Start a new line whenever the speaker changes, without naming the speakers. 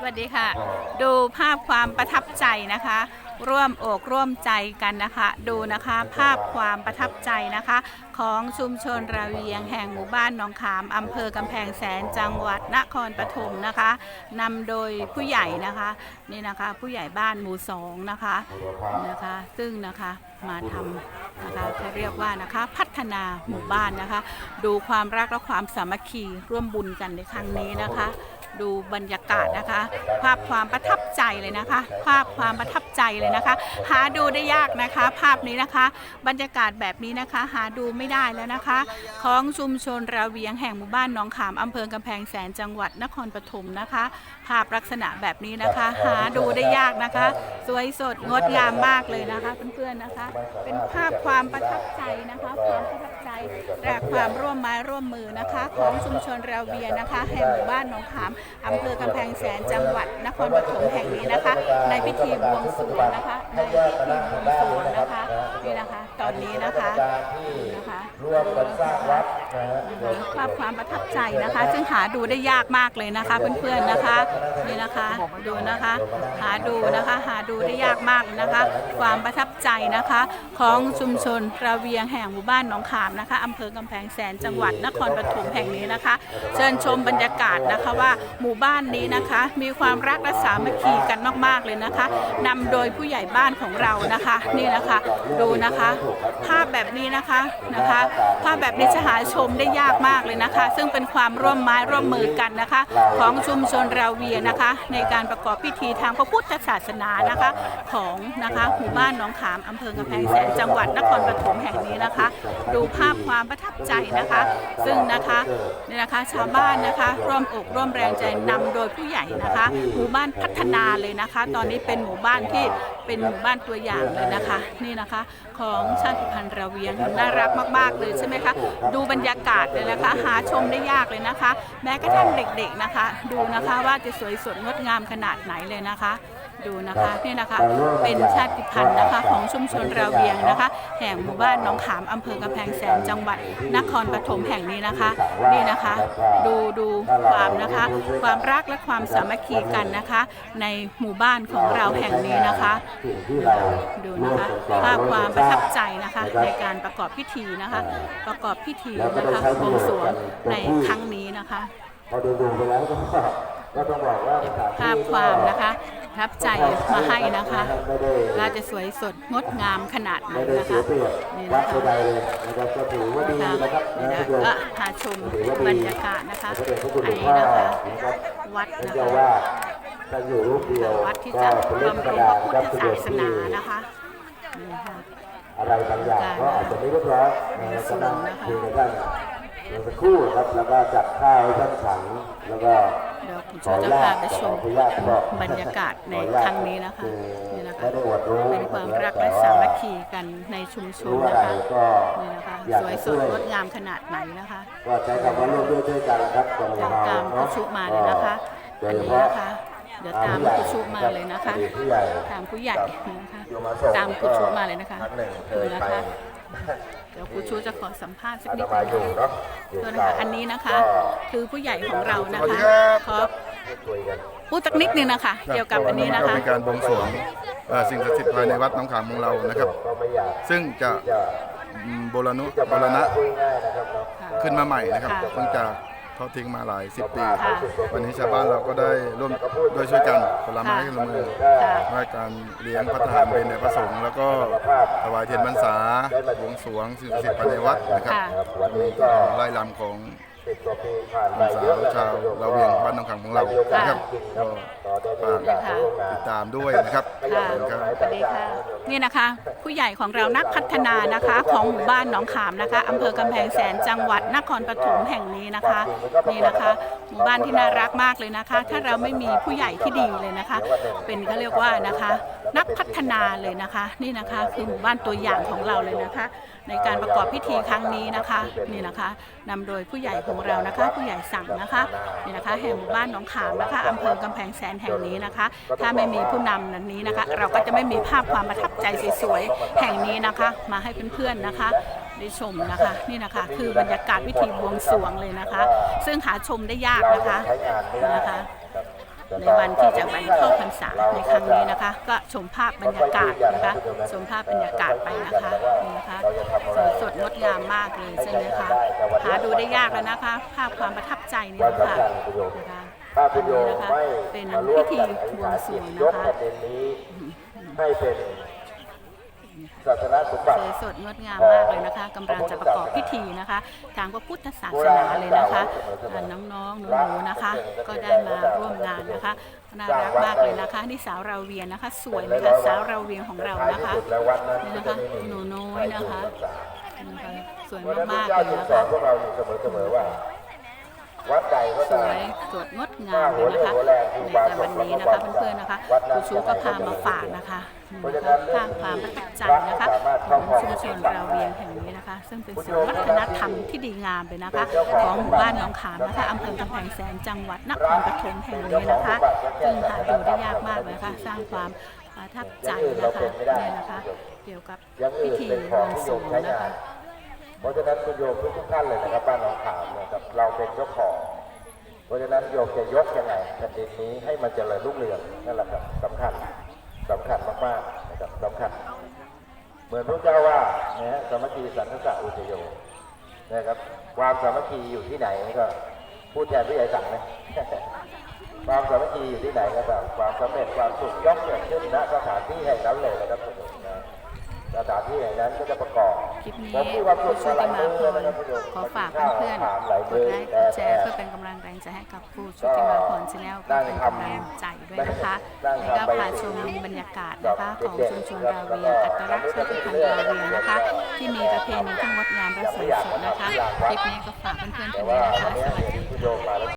สวัสดีค่ะ ดูภาพความประทับใจนะคะ ร่วมอกร่วมใจกันนะคะ ดูนะคะภาพความประทับใจนะคะ ของชุมชนระเวียงแห่งหมู่บ้านหนองขามอำเภอกำแพงแสนจังหวัดนครปฐมนะคะนำโดยผู้ใหญ่นะคะนี่นะคะ ผู้ใหญ่บ้านหมู่สองนะคะนะคะ ซึ่งนะคะมาทำนะคะเขาเรียกว่านะคะพัฒนาหมู่บ้านนะคะ ดูความรักและความสามัคคีร่วมบุญกันในครั้งนี้นะคะ ดูบรรยากาศนะคะ ภาพความประทับใจเลยนะคะ ภาพความประทับใจเลยนะคะ หาดูได้ยากนะคะ ภาพนี้นะคะ บรรยากาศแบบนี้นะคะ หาดูไม่ได้แล้วนะคะ ของชุมชนระเวียงแห่งหมู่บ้านหนองขามอำเภอกำแพงแสนจังหวัดนครปฐมนะคะ ภาพลักษณะแบบนี้นะคะ หาดูได้ยากนะคะ สวยสดงดงามมากเลยนะคะ เพื่อนๆนะคะ เป็นภาพความประทับใจนะคะความประทับใจ และความร่วมไม้ร่วมมือนะคะ ของชุมชนระเวียนะคะแห่งหมู่บ้านหนองขามอำเภอกำแพงแสนจังหวัดนครปฐมแห่งนี้นะคะ ในพิธีบวงสรวงนะคะในพิธีบวงสรวงนะคะนี่นะคะ ตอนนี้นะคะนะคะ
ร่วมกันสร้างวัดนะฮะ
ภาพความประทับใจนะคะ ซึ่งหาดูได้ยากมากเลยนะคะ เพื่อนๆนะคะนี่นะคะดูนะคะ หาดูนะคะ หาดูได้ยากมากเลยนะคะ ความประทับใจนะคะ ของชุมชนระเวียงแห่งหมู่บ้านหนองขามนะคะอำเภอกำแพงแสนจังหวัดนครปฐมแห่งนี้นะคะ เชิญชมบรรยากาศนะคะว่าหมู่บ้านนี้นะคะ มีความรักและสามัคคีกันมาก ๆเลยนะคะนำโดยผู้ใหญ่บ้านของเรานะคะ นี่นะคะ ดูนะคะภาพแบบนี้นะคะนะคะ ภาพแบบนี้จะหาชมได้ยากมากเลยนะคะ ซึ่งเป็นความร่วมไม้ร่วมมือกันนะคะ ของชุมชนราเวียนะคะ ในการประกอบพิธีทางพระพุทธศาสนานะคะของนะคะหมู่บ้านหนองขามอำเภอกำแพงแสนจังหวัดนครปฐมแห่งนี้นะคะ ดูภาพความประทับใจนะคะ ซึ่งนะคะนี่นะคะชาวบ้านนะคะ ร่วมอกร่วมแรงใจนำโดยผู้ใหญ่นะคะ หมู่บ้านพัฒนาเลยนะคะ ตอนนี้เป็นหมู่บ้านที่เป็นหมู่บ้านตัวอย่างเลยนะคะ นี่นะคะของชาติพันธุ์ระเวียงน่ารักมากๆเลยใช่ไหมคะดูบรรยากาศเลยนะคะหาชมได้ยากเลยนะคะ แม้กระทั่งเด็กๆนะคะ ดูนะคะว่าจะสวยสดงดงามขนาดไหนเลยนะคะ ดูนะคะนี่นะคะเป็นชาติพันธุ์นะคะของชุมชนระเวียงนะคะ แห่งหมู่บ้านหนองขามอำเภอกำแพงแสนจังหวัดนครปฐมแห่งนี้นะคะนี่นะคะ ดูดูความนะคะ ความรักและความสามัคคีกันนะคะ ในหมู่บ้านของเราแห่งนี้นะคะ
สิ่งที่เรา
ดูนะคะภาพความประทับใจนะคะในการประกอบพิธีนะคะ ประกอบพิธีนะคะบวงสรวงในครั้งนี้นะคะ
พอดูดูไปแล้วก็ก็ต้องบอกว่าสถนที่
ภาพความนะคะประ ทับใจมาให้นะคะว่าจะสวยสดงดงามขนาดไหน
ไม่ได้
นะ
เสีย
คะ
เปรียบ
นี่
วั
นะ
ด
คะ
ใดๆเลยนะครับก็ถือว่าดี
นะ
นะครับ
นี่
นะ
นะ
ทุกคน
ก็หาชมบรรยากาศนะคะ
พระเดชพระคุณ
อั
ห
น
ลวง
นี้
พ่อ
นะคะ
นะครับ
วัด
ท่าน
นะ
เจ้า
คะ
ว่าท่านอยู่รูปเดียว
วัดที่
ก็
จะ
เป็นเรื่อง
บำ
ธรรม
เพ็ญ
ดา
พระพุท
นะครับ
ธ
เสด็
ศา
จ
ส
ที่
นานะคะนี่ค่ะ
อะไรบางอย่างก็อาจจะไม่เรียบร้อยนะครับก็นั่งคุยกับท่านเดี๋ยวสักครู่นะครับแล้วก็จัดข้าวให้ท่านฉันแล้วก็
เดี๋ยวคุณชูจะพาไปชมบรรยากาศในครั้งนี้นะคะนี่นะคะ
ไม่ได้อวดรู้
เป็นความรักและสามัคคีกันในชุมชน
รู้
นะ
อะไร
คะ
ก็
นี่นะคะ
อยาก
สวย
จะ
ส
ช่
ด
วย
งดงามขนาดไหนนะคะ
ก็ใช้คำว่าร่วมด้วยช่วยกันนะครับกับ
เดี๋ยว
เรา
ตามคุ
เนาะ
ชุมาเลยนะคะ
โด
อั
ย
น
เฉ
นี้
พาะ
นะคะเดี๋ยวตามคุชุมาเลยนะคะ
ผู้ใหญ่
ตามผู้ใหญ่นะคะ
โยมส่ง
ตามคุชุมาเลยนะคะ
ครั้งหนึ่งเค
ดู
ย
นะ
ไป
คะ เดี๋ยวคุชุจะขอสัมภาษณ์สัก
อา
นิ
ต
ด
มา
นึง
อยู่เนาะอยู่
ตัวนะ
เก่า
คะอันนี้นะคะ
ก็
คือผู้ใหญ่ของเรานะ
สวัสดี
คะ
ครับ
ขอ
คุยกัน
พูดสักนิดนึงนะคะ เกี่ยวกับอันนี้นะ
ก็
คะ
เป็นการบวงสรวงเอ่อสิ่งศักดิ์สิทธิ์ภายในวัดหน้องขามของเรานะครับ
ก็ไม่อยาก
ซึ่งจะ
จะ
อืมโบราณุ
จะ
โบราณะ
คุยง่ายนะครับเนาะ
ค่ะ
ขึ้นมาใหม่นะครับ
ค่ะ
เพิ่งจะ ทอดทิ้งมาหลายสิบปี
ค่ะ
วันนี้ชาวบ้านเราก็ได้ร่วมด้วยช่วยกันคนละไม้คนละมือ
ค่ะ
ว่าการเลี้ยงพัฒหารเบญในพระสงฆ์แล้วก็ถวายเทียนพรรษาบวงสรวงสิ่งศักดิ์สิทธิ์ภายในวัดนะครับ
ค่ะ
วันนี้ก็
ไล่ลำของ
สิบกว่าปีผ่านไป
สา
เยอะ
ว
นะค
ชา
รับ
วเราเวียงบ้านหนองขามของเรานะครับก็
ต่อได้
ฝาก
ดีการร่วมงาน
ติดตามด้วยนะครับ
ค่ะสวัสดีค่ะนี่นะคะ ผู้ใหญ่ของเรานักพัฒนานะคะ ของหมู่บ้านหนองขามนะคะอำเภอกำแพงแสนจังหวัดนครปฐมแห่งนี้นะคะนี่นะคะ หมู่บ้านที่น่ารักมากเลยนะคะ ถ้าเราไม่มีผู้ใหญ่ที่ดีเลยนะคะ เป็นเขาเรียกว่านะคะ นักพัฒนาเลยนะคะ นี่นะคะคือหมู่บ้านตัวอย่างของเราเลยนะคะ ในการประกอบพิธีครั้งนี้นะคะนี่นะคะนำโดยผู้ใหญ่ของเรานะคะ ผู้ใหญ่สั่งนะคะนี่นะคะ แห่งหมู่บ้านหนองขามนะคะอำเภอกำแพงแสนแห่งนี้นะคะ ถ้าไม่มีผู้นำนั้นนี้นะคะเราก็จะไม่มีภาพความประทับใจสวยๆแห่งนี้นะคะ มาให้เพื่อนๆนะคะได้ชมนะคะนี่นะคะ คือบรรยากาศพิธีบวงสรวงเลยนะคะ ซึ่งหาชมได้ยากนะคะ
นะ
คะในวันที่จะวันเข้าพรรษาในครั้งนี้นะคะ ก็ชมภาพบรรยากาศนะคะชมภาพบรรยากาศไปนะคะนี่นะคะสวยสดงดงามมากเลยใช่ไหมคะหาดูได้ยากแล้วนะคะ ภาพความประทับใจนี่
นะ
คะ
สำคัญคุณโยม
นะคะ
ถ้าคุณโยม
นะคะ
ไม่
เป็น
มาร่ว
พิ
ม
ธี
กันอธิษ
บว
ฐางน
สร
จิ
ว
ต
ง
ยก
นะคะ
ประเด็นนี้ให้เป็นศาสนสมบั
ส
ติ
วยสดงดงามมากเลยนะคะกำลังจะประกอบพิธีนะคะ ทางพระพุทธศาสนาเลยนะคะอ่าน้องๆหนูๆนะคะ ก็ได้มาร่วมงานนะคะน่ารักมากเลยนะคะนี่สาวเราวเวียนนะคะ สวยไหมคะสาวเราวเวียนของเรานะคะ
และวัดนั้น
นี่นะคะหนูน้อยนะคะนี่นะคะสวย
เพราะฉะนั้นพ
มา
ระ
กๆ
เจ้า
เลย
จึง
นะ
สอ
คะ
สมอๆว่าวัดใดก็
ส
ตาม
วยสดงดงามเลยนะคะในแต่วันนี้นะคะเพื่อนๆนะคะครูชูก็พามาฝากนะคะนะคะสร้างความประทับใจนะคะของชุมชนเราเวียงแห่งนี้นะคะ ซึ่งเป็นศูนย์วัฒนธรรมที่ดีงามเลยนะคะ ของหมู่บ้านหนองขามนะคะอำเภอกำแพงแสนจังหวัดนครปฐมแห่งนี้นะคะซึ่งหาดูได้ยากมากเลยนะคะสร้างความประทับใจนะคะเนี่ยนะคะ เกี่ยวกับ
อย่าง
พิ
อื่น
ธี
เป็น
บ
ขอ
ว
ง
ง
ที่
ส
โย
รว
ม
ง
ใช้
นะ
งา
คะ
น เพราะฉะนั้นคุณโยมทุกท่านเลยนะครับบ้านหนองขามนะครับเราเป็นเจ้าของ เพราะฉะนั้นโยมจะยกยังไงแผ่นดินนี้ให้มันเจริญรุ่งเรืองนั่นแหละครับสำคัญสำคัญมากๆนะครับสำคัญ เหมือนพระเจ้าว่านะฮะสามัคคีสันทสอุจโยนะครับความสามัคคีอยู่ที่ไหนก็พูดแทนผู้ใหญ่สั่งไหมความสามัคคีอยู่ที่ไหนก็ตามความสำเร็จความสุขย่อมเกิดขึ้นณสถานที่แห่งนั้นเลยนะครับทุกคนนะสถานที่แห่งนั้นก็จะประกอบ
ลิปนี้
ผมมีความสุ
ผู้
ข
ช่วย
หล
กันมาพ
มื้
ร
นะครับคุณโยม
ขอฝาก
ข้ว
เพื่อน
ถามหลาย
ๆก
มื้
ด
อ
ไลค์ก
แต่
ดแชร์เพื่อเป็นกำลังแรงใจให้กับผู้ช่วยกันมาพรชาแนลเพื่อเป็นกำลังใจด้วยนะคะแล้วก็พาชมบรรยากาศนะคะของชุมชนราเวียงอัตลักษณ์ชาติพันธุ์ราเวียงนะคะ ที่มีประเพณีที่งดงามและสวยสดนะคะคลิปนี้ก็ฝากเพื่อนๆ
แต่
กันด้ว
ว่าย
นะคะ
วันนี้
สวัส
เห็น
ดี
คุณโยมมาแล้ว